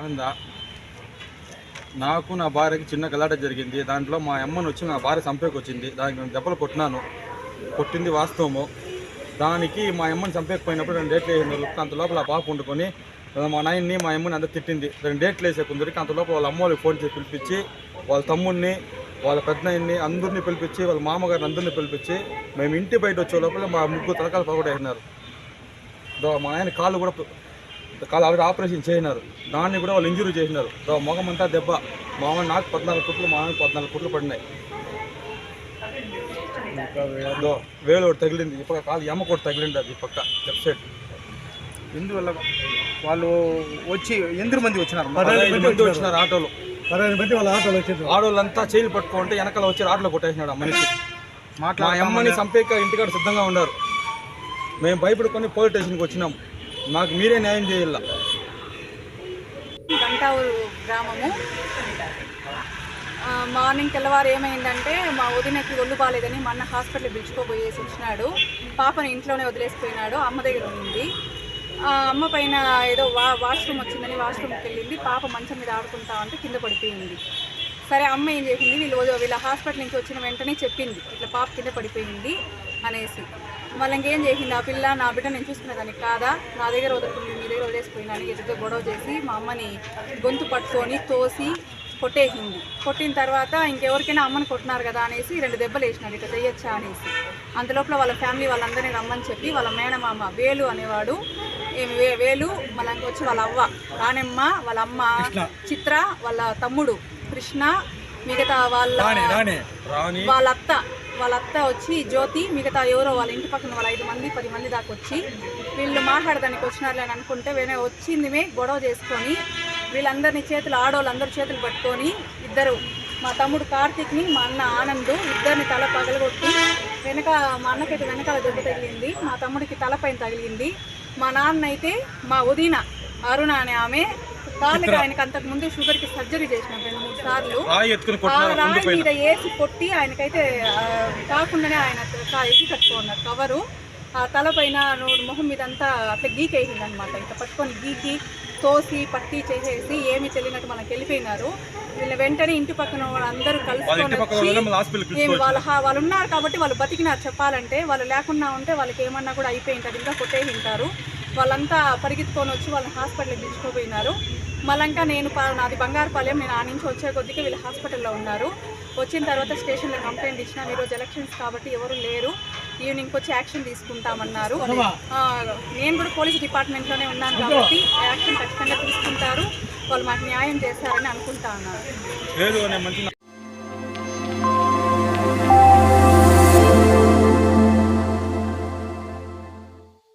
ఆనంద నాకు నా భార్యకి చిన్న గలాట జరిగింది. దాంట్లో మా అమ్మని వచ్చి నా భార్య చంపేకి వచ్చింది. దానికి నేను దెబ్బలు కొట్టినాను. కొట్టింది వాస్తవము. దానికి మా అమ్మని చంపేకపోయినప్పుడు రెండు డేట్లు వేసిన అంత లోపల ఆ పాప వండుకొని మా నాయన్ని మా అమ్మని అంతా తిట్టింది. రెండు డేట్లు వేసే కొందరికి అంత లోపల వాళ్ళ అమ్మ వాళ్ళకి ఫోన్ చేసి పిలిపించి వాళ్ళ తమ్ముడిని వాళ్ళ పెద్దనాయన్ని అందరినీ పిలిపించి వాళ్ళ మామగారిని అందరినీ పిలిపించి మేము ఇంటి బయట వచ్చే లోపల మా ముగ్గురు తలకాలు పగొట్టేసినారు మా ఆయన కాళ్ళు కూడా కాళ్ళు ఆల్రెడీ ఆపరేషన్ చేసినారు దాన్ని కూడా వాళ్ళు ఇంజురీ చేసినారు. దో మొగం అంతా దెబ్బ. మా అమ్మ నాకు పద్నాలుగు కుట్లు మా ఆయన పద్నాలుగు కుట్లు పడినాయి. వేలు ఒకటి తగిలింది. ఈ పక్క కాలు ఎమ్మ కూడా తగిలింది అది ఈ పక్క లెఫ్ట్ సైడ్. ఎందువల్ల వాళ్ళు వచ్చి ఎందరు మంది వచ్చినారు? మంది వచ్చినారు ఆటోలో. మంది వాళ్ళ ఆటోలో వచ్చారు ఆడోళ్ళంతా చేయిలు పట్టుకుంటే వెనకాల వచ్చి ఆటోలో కొట్టేసినాడు ఆ మనిషి. మా మాట్లాడతామని అమ్మని చంపేక ఇంటికాడ సిద్ధంగా ఉన్నారు. మేము భయపడుకొని పోలీస్ స్టేషన్కి వచ్చినాం. మాకు మీరే న్యాయం చేయాల. గంటావూరు గ్రామము. మార్నింగ్ తెల్లవారు ఏమైందంటే మా వదినకి ఒళ్ళు బాగాలేదని మా అన్న హాస్పిటల్ పిలుచుకోబోయేసి వచ్చినాడు. పాపని ఇంట్లోనే వదిలేసిపోయినాడు అమ్మ దగ్గర ఉంది. అమ్మ పైన ఏదో వా వాష్రూమ్ వచ్చిందని వాష్రూమ్కి వెళ్ళింది పాప మంచం మీద ఆడుకుంటా ఉంటే కింద పడిపోయింది. సరే అమ్మ ఏం చేసింది? వీళ్ళు వీళ్ళ హాస్పిటల్ నుంచి వచ్చిన వెంటనే చెప్పింది. ఇట్లా పాప కింద పడిపోయింది. అనేసి. మళ్ళీ ఇంకేం చేసింది? ఆ పిల్ల నా బిడ్డ నేను చూసుకునేదాన్ని కాదా? నా దగ్గర వదులుకుంది మీ దగ్గర వదిలేసిపోయినాను ఎదురుగా గొడవ చేసి మా అమ్మని గొంతు పట్టుకొని తోసి కొట్టేసింది. కొట్టిన తర్వాత ఇంకెవరికైనా అమ్మని కొట్టినారు కదా అనేసి రెండు దెబ్బలు వేసినాడు ఇట్లా చేయొచ్చా అనేసి. అంతలోపల వాళ్ళ ఫ్యామిలీ వాళ్ళందరినీ రమ్మని చెప్పి వాళ్ళ మేనమామ వేలు అనేవాడు ఏమి వే- వేలు మళ్ళీ వచ్చి వాళ్ళ అవ్వ రాణెమ్మ వాళ్ళ అమ్మ చిత్ర వాళ్ళ తమ్ముడు కృష్ణ మిగతా వాళ్ళ రాణి. వాళ్ళ అత్త వాళ్ళ అత్త వచ్చి జ్యోతి మిగతా ఎవరో వాళ్ళ ఇంటి పక్కన వాళ్ళ ఐదు మంది పది మంది దాకా వచ్చి వీళ్ళు మాట్లాడడానికి వచ్చినారులే అని అనుకుంటే వేరే వచ్చిందిమే గొడవ చేసుకొని వీళ్ళందరినీ చేతులు ఆడవాళ్ళందరూ చేతులు పట్టుకొని ఇద్దరు మా తమ్ముడు కార్తీక్ని మా అన్న ఆనంద్ ఇద్దరిని తల పగలగొట్టి వెనక మా అన్నకైతే వెనకాల దెబ్బ తగిలింది మా తమ్ముడికి తలపైన తగిలింది మా నాన్న అయితే మా ఉదీన అరుణ అనే ఆమె కాళ్ళకి ఆయనకి అంతకు ముందు షుగర్కి సర్జరీ చేసినాం రెండు మూడు సార్లు. ఆ రాయి మీద వేసి కొట్టి ఆయనకైతే కాకుండానే ఆయన కా- ఇది కట్టుకున్నారు కవరు. ఆ తల పైన మొహం మీద అంతా అట్లా గీకేసింది అనమాట ఇట్లా పట్టుకొని గీకి తోసి పట్టి చేసేసి ఏమి తెలియనట్టు మనకి వెళ్ళిపోయినారు. వీళ్ళ వెంటనే ఇంటి పక్కన వాళ్ళందరూ కలుసుకొని వాళ్ళ వాళ్ళు ఉన్నారు కాబట్టి వాళ్ళు బతికినారు చెప్పాలంటే. వాళ్ళు లేకుండా ఉంటే వాళ్ళకి ఏమన్నా కూడా అయిపోయి ఉంటుంది ఇంకా కొట్టేసి ఉంటారు. వాళ్ళంతా పరిగెత్తుకొని వచ్చి వాళ్ళని హాస్పిటల్కి పిలుచుకోపోయినారు. మళ్ళంకా నేను పా- నాది బంగారుపాలెం. నేను ఆ నుంచి వచ్చే కొద్దికి వీళ్ళు హాస్పిటల్లో ఉన్నారు. వచ్చిన తర్వాత స్టేషన్లో కంప్లైంట్ ఇచ్చినాం ఈరోజు ఎలక్షన్స్ కాబట్టి ఎవరు లేరు. ఈవినింగ్ వచ్చి యాక్షన్ తీసుకుంటామన్నారు. ఆ, నేను కూడా పోలీస్ డిపార్ట్మెంట్లోనే ఉన్నాను కాబట్టి యాక్షన్ ఖచ్చితంగా తీసుకుంటారు. వాళ్ళు మాకు న్యాయం చేస్తారని అనుకుంటా ఉన్నారు.